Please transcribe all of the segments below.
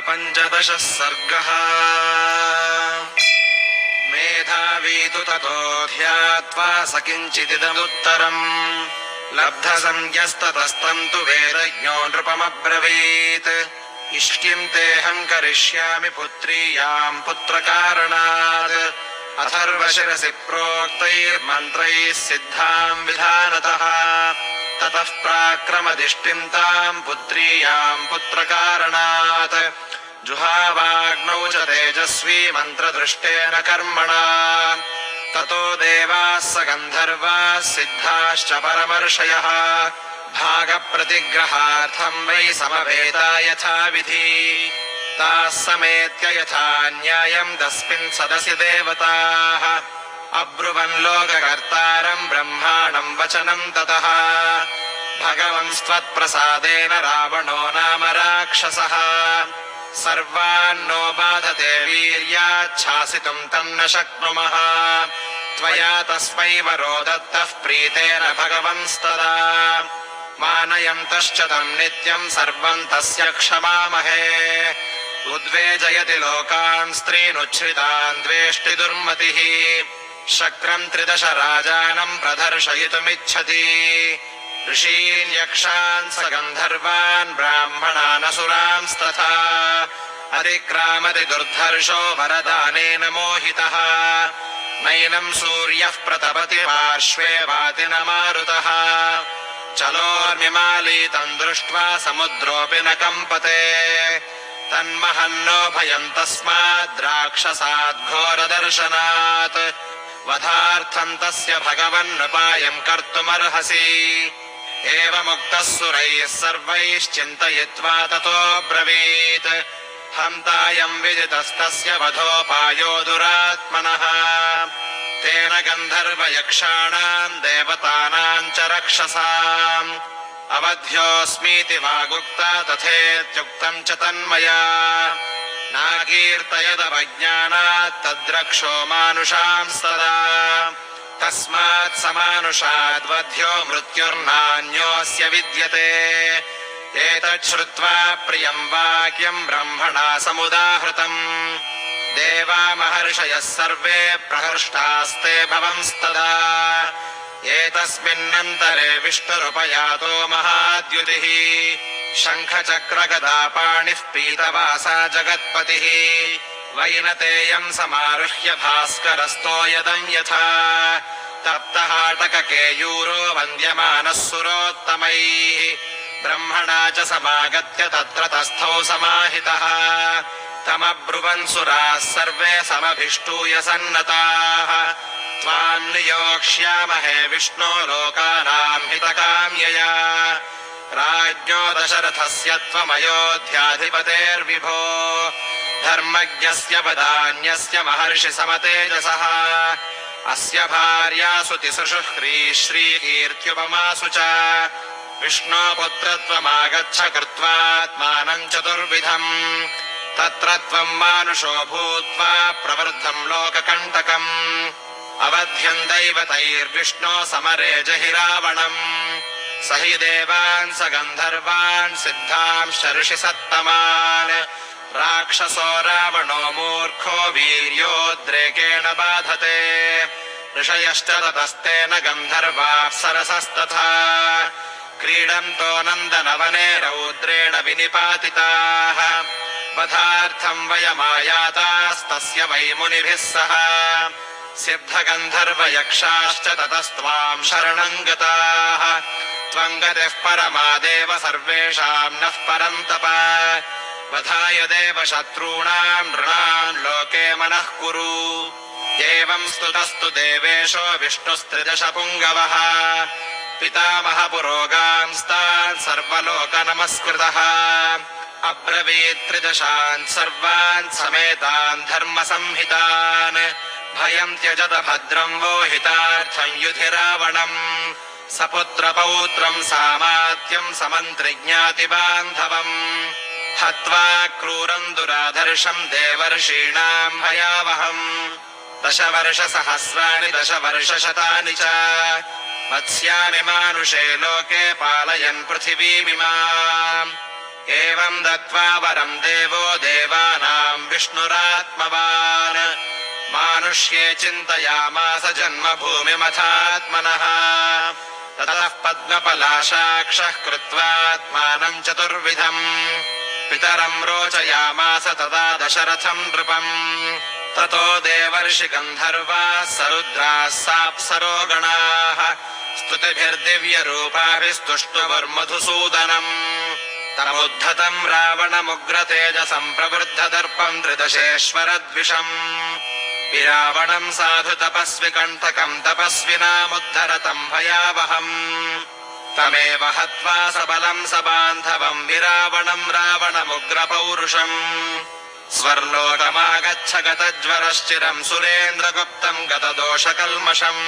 पञ्चदशः सर्गः मेधावी तु ततो स किञ्चिदिदमुत्तरम्। लब्धसंज्ञस्ततस्तम् तु वेदज्ञो नृपमब्रवीत्। इष्टिम् तेऽहम् करिष्यामि पुत्रीयाम् पुत्रकारणात्। अथर्वशिरसि प्रोक्तैर्मन्त्रैः सिद्धाम् विधानतः। ततः प्राक्रमदिष्टिम् ताम् पुत्रीयाम् पुत्रकारणात् जुहावाग्नौ च तेजस्वी मन्त्रदृष्टेन कर्मणा ततो देवाः स गन्धर्वाः सिद्धाश्च परमर्षयः भागप्रतिग्रहार्थम् वै समवेता यथाविधि ताः समेत्य यथा न्यायम् तस्मिन् सदसि देवताः अब्रुवन् लोककर्तारम् ब्रह्माणम् वचनम् ततः भगवंस्त्वत्प्रसादेन रावणो नाम राक्षसः सर्वान्नो बाधते वीर्याच्छासितुम् तन्न शक्नुमः त्वया तस्मै वरो दत्तः प्रीतेन भगवंस्तदा मानयन्तश्च तम् नित्यम् सर्वम् तस्य क्षमामहे उद्वेजयति लोकान् स्त्रीनुच्छ्रितान् द्वेष्टि दुर्मतिः शक्रम् त्रिदश राजानम् प्रदर्शयितुमिच्छति ऋषीन् यक्षान् स गन्धर्वान् ब्राह्मणानसुरांस्तथा अतिक्रामति दुर्धर्षो वरदानेन मोहितः नैनम् सूर्यः प्रतपति पार्श्वे वाति न मारुतः चलोर्मिमालीतम् दृष्ट्वा समुद्रोऽपि न कम्पते तन्महन्नो भयम् तस्माद्राक्षसात् घोरदर्शनात् वधार्थम् तस्य भगवन्नुपायम् कर्तुमर्हसि एवमुक्तः सुरैः सर्वैश्चिन्तयित्वा ततो ब्रवीत् हन्तायम् विदितस्तस्य वधोपायो दुरात्मनः तेन गन्धर्वयक्षाणाम् देवतानाम् च रक्षसाम् अवध्योऽस्मीति वागुक्ता तथेत्युक्तम् च तन्मया नाकीर्तयदवज्ञानात् तद्रक्षो मानुषांस्तदा तस्मात् समानुषाद्वध्यो मृत्युर्नान्योऽस्य विद्यते एतत् श्रुत्वा प्रियम् वाक्यम् ब्रह्मणा समुदाहृतम् देवा महर्षयः सर्वे प्रहृष्टास्ते भवंस्तदा एतस्मिन्नन्तरे विष्णुरुपयातो महाद्युतिः शङ्खचक्रगदापाणिः पीतवासा जगत्पतिः वैनतेयम् समारुह्य भास्करस्तो यदम् यथा तप्तहाटककेयूरो वन्द्यमानः सुरोत्तमैः ब्रह्मणा च समागत्य तत्र तस्थौ समाहितः तमब्रुवन् सुराः सर्वे समभिष्टूय सन्नताः त्वाम् नियोक्ष्यामहे विष्णो लोकानाम् हितकाम्यया राज्ञो दशरथस्य त्वमयोध्याधिपतेर्विभो धर्मज्ञस्य वदान्यस्य महर्षि समतेजसः अस्य भार्या सुतिसुषुह्री श्रीकीर्त्युपमासु च विष्णो पुत्रत्वमागच्छ कृत्वात्मानम् चतुर्विधम् तत्र त्वम् मानुषो भूत्वा प्रवृद्धम् लोककण्टकम् अवध्यम् दैवतैर्विष्णो समरे जहि रावणम् स हि देवान् स गन्धर्वान् सिद्धांश्च ऋषिसत्तमान् राक्षसो रावणो मूर्खो वीर्योद्रेकेण बाधते। ऋषयश्च ततस्तेन गन्धर्वाप्सरसस्तथा क्रीडन्तो नन्दनवने रौद्रेण विनिपातिताः। वधार्थम् वयमायातास्तस्य वै मुनिभिः सह। सिद्धगन्धर्वयक्षाश्च ततस्त्वाम् शरणम् गताः। त्वम् गतिः परमादेव सर्वेषाम् नः परन्तप वधाय देव शत्रूणाम् नृणाम् लोके मनः कुरु। एवम् स्तुतस्तु देवेशो विष्णुस्त्रिदश पुङ्गवः पितामह पुरोगांस्तान् सर्वलोकनमस्कृतः। अब्रवीत् त्रिदशान् सर्वान् समेतान् धर्मसंहितान्। भयम् त्यजत भद्रम् वो हितार्थम् युधि रावणम् सपुत्रपौत्रम् सामात्यम् समन्त्रिज्ञातिबान्धवम् हत्वा क्रूरम् दुराधर्षम् देवर्षीणाम् भयावहम् दशवर्षसहस्राणि दशवर्षशतानि च। वत्स्यामि मानुषे लोके पालयन् पृथिवीमिमाम्। एव एवम् दत्त्वा वरम् देवो देवानाम् विष्णुरात्मवान्। मानुष्ये चिन्तयामास जन्मभूमिमथात्मनः। ततः पद्मपलाशाक्षः कृत्वात्मानम् चतुर्विधम्। पितरम् रोचयामास तदा दशरथम् नृपम्। ततो देवर्षि गन्धर्वाः सरुद्राः साप्सरो गणाः स्तुतिभिर्दिव्यरूपाभिस्तुष्टुवर्मधुसूदनम्। तमुद्धतम् रावणमुग्रतेजसम् प्रवृद्धदर्पम् त्रिदशेश्वरद्विषम्। विरावणम् साधु तपस्वि कण्ठकम् तपस्विनामुद्धरतम् भयावहम् तमेव हत्वा सबलम् सबान्धवम् विरावणम् रावणमुग्रपौरुषम् स्वर्लोकमागच्छ गतज्वरश्चिरम् सुरेन्द्रगुप्तम् गतदोषकल्मषम्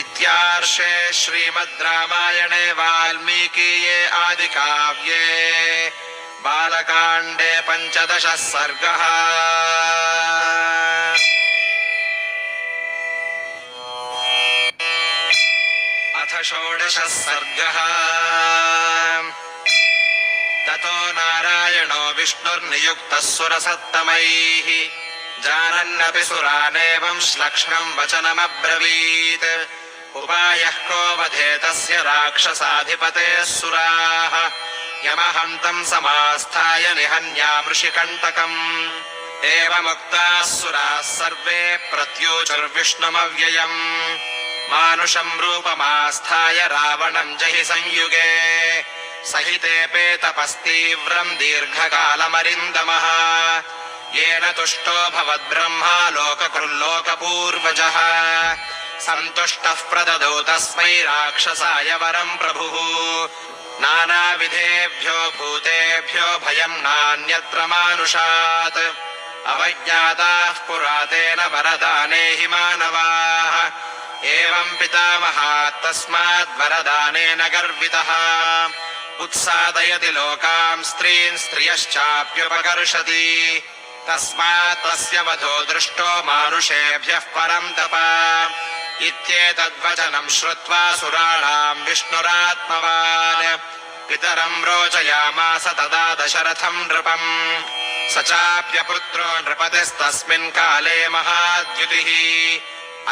इत्यार्षे श्रीमद् रामायणे वाल्मीकीये आदिकाव्ये बालकाण्डे पञ्चदशः सर्गः षोडशः सर्गः ततो नारायणो विष्णुर्नियुक्तः सुरसत्तमैः जानन्नपि सुरानेवम् श्लक्ष्णम् वचनमब्रवीत् उपायः को वधे तस्य राक्षसाधिपतेः सुराः यमहन्तम् समास्थाय निहन्यामृषिकण्टकम् एवमुक्ताः सुराः सर्वे प्रत्यूचुर्विष्णुमव्ययम् मानुषम् रूपमास्थाय रावणम् जहि संयुगे। सहितेऽपे तपस्तीव्रम् दीर्घकालमरिन्दमः। येन तुष्टो भवद्ब्रह्मा लोककृल्लोकपूर्वजः। सन्तुष्टः प्रददौ तस्मै राक्षसाय वरम् प्रभुः। नानाविधेभ्यो भूतेभ्यो भयम् नान्यत्र मानुषात्। अवज्ञाताः पुरा तेन वरदाने हि मानवाः एवम् पितामहात् तस्माद् वरदानेन गर्वितः उत्सादयति लोकाम् स्त्रीन् स्त्रियश्चाप्युपकर्षति तस्मात् तस्य वधो दृष्टो मानुषेभ्यः परम् तप इत्येतद्वचनम् श्रुत्वा सुराणाम् विष्णुरात्मवान् पितरम् रोचयामास तदा दशरथम् नृपम् स चाप्यपुत्रो नृपतिस्तस्मिन् काले महाद्युतिः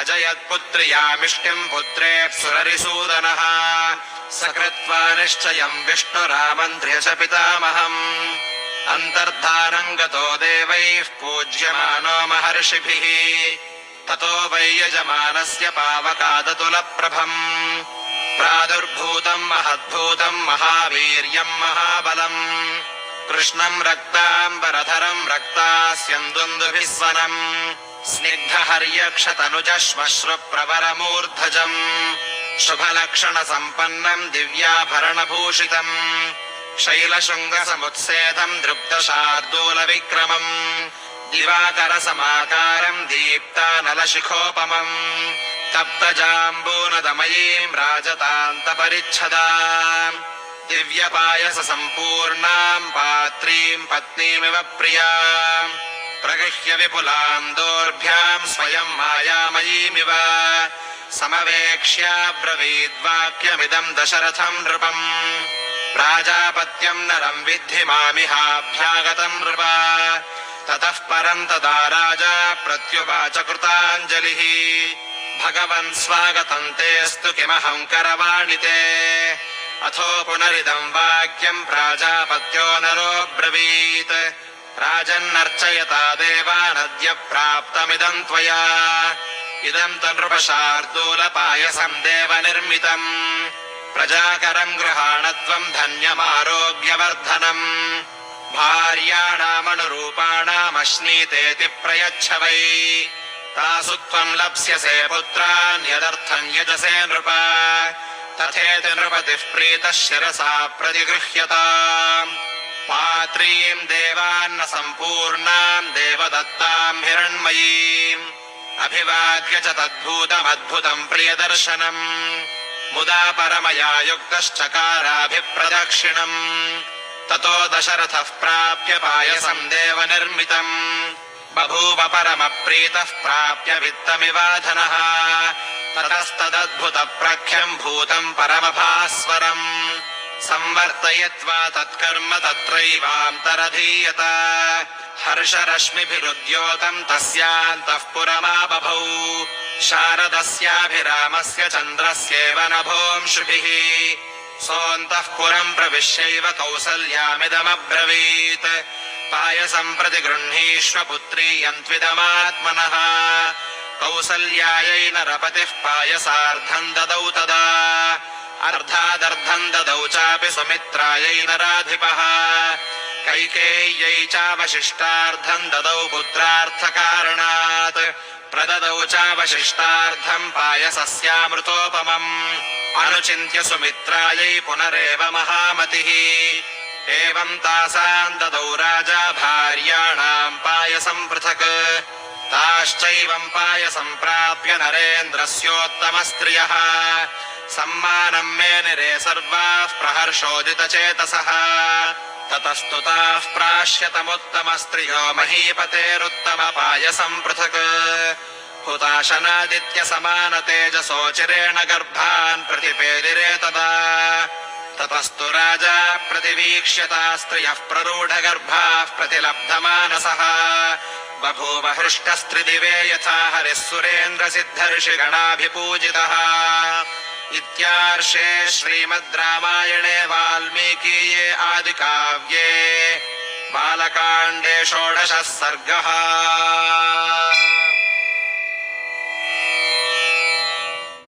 अजयत्पुत्र्यामिष्टिम् पुत्रेऽप्सुररिसूदनः स कृत्वा निश्चयम् विष्णुरामन्त्र्य च पितामहम् अन्तर्धानम् गतो देवैः पूज्यमानो महर्षिभिः ततो वै यजमानस्य पावकादतुलप्रभम् प्रादुर्भूतम् महद्भूतम् महावीर्यम् महाबलम् कृष्णम् रक्ताम्बरधरम् रक्तास्यन्दुन्दुभिः स्वनम् स्निग्धहर्यक्षतनुजश्मश्रुप्रवरमूर्धजम् शुभलक्षणसम्पन्नम् दिव्याभरणभूषितम् शैलशृङ्गसमुत्सेदम् दृप्तशार्दूलविक्रमम् दिवाकरसमाकारम् दीप्तानलशिखोपमम् तप्तजाम्बूनदमयीम् राजतान्तपरिच्छदाम् दिव्यपायससम्पूर्णाम् पात्रीम् पत्नीमिव प्रियाम् प्रगृह्य विपुलाम् दोर्भ्याम् स्वयम् मायामयीमिव समवेक्ष्याब्रवीद्वाक्यमिदम् दशरथम् नृपम् प्राजापत्यम् नरम् विद्धि मामिहाभ्यागतम् नृप ततः परम् तदा राजा प्रत्युवाच कृताञ्जलिः भगवन् स्वागतम् तेऽस्तु किमहम् करवाणि ते अथो पुनरिदम् वाक्यम् प्राजापत्यो नरोऽब्रवीत् राजन्नर्चयता देवानद्य प्राप्तमिदम् त्वया इदम् तु नृपशार्दूलपायसम् देवनिर्मितम् प्रजाकरम् गृहाणत्वम् धन्यमारोग्यवर्धनम् भार्याणामनुरूपाणामश्नीतेति प्रयच्छ वै तासु त्वम् लप्स्यसे पुत्रान् यदर्थम् यजसे नृप तथेति नृपतिः प्रीतः शिरसा प्रतिगृह्यताम् पात्रीम् देवान्न सम्पूर्णाम् देवदत्ताम् हिरण्मयीम् अभिवाद्य च तद्भूतमद्भुतम् प्रियदर्शनम् मुदा परमया युक्तश्चकाराभिप्रदक्षिणम् ततो दशरथः प्राप्य पायसम् देवनिर्मितम् बभूव परमप्रीतः प्राप्य वित्तमिवाधनः ततस्तदद्भुतप्रख्यम् भूतम् परमभास्वरम् संवर्तयित्वा तत्कर्म तत्रैवान्तरधीयत हर्षरश्मिभिरुद्योतम् तस्यान्तः पुरमाबभौ शारदस्याभिरामस्य चन्द्रस्येव नभोंशुभिः सोऽन्तः पुरम् प्रविश्यैव कौसल्यामिदमब्रवीत् पायसम् प्रति गृह्णीष्व पुत्री यन्त्विदमात्मनः कौसल्यायै नरपतिः पायसार्धम् ददौ तदा अर्धादर्धम् ददौ चापि सुमित्रायै नराधिपः कैकेय्यै चावशिष्टार्धम् ददौ पुत्रार्थकारणात् प्रददौ चावशिष्टार्धम् पायसस्यामृतोपमम् अनुचिन्त्य सुमित्रायै पुनरेव महामतिः एवम् तासाम् ददौ राजा भार्याणाम् पायसम् पृथक् ताश्चैवम् पायसम् प्राप्य नरेन्द्रस्योत्तमस्त्रियः सम्मानम् मे निरे सर्वाः प्रहर्षोदितचेतसः ततस्तु ताः प्राश्यतमुत्तमस्त्रियो महीपतेरुत्तमपायसम् पृथक् हुताशनादित्यसमानतेजसोचिरेण गर्भान् प्रतिपेदिरे तदा ततस्तु राजा प्रतिवीक्ष्यता स्त्रियः प्ररूढगर्भाः प्रतिलब्धमानसः बभूव हृष्टस्त्रिदिवे यथा हरिः सुरेन्द्रसिद्धर्षिगणाभिपूजितः इत्यार्षे श्रीमद् रामायणे वाल्मीकीये आदिकाव्ये बालकाण्डे षोडशः सर्गः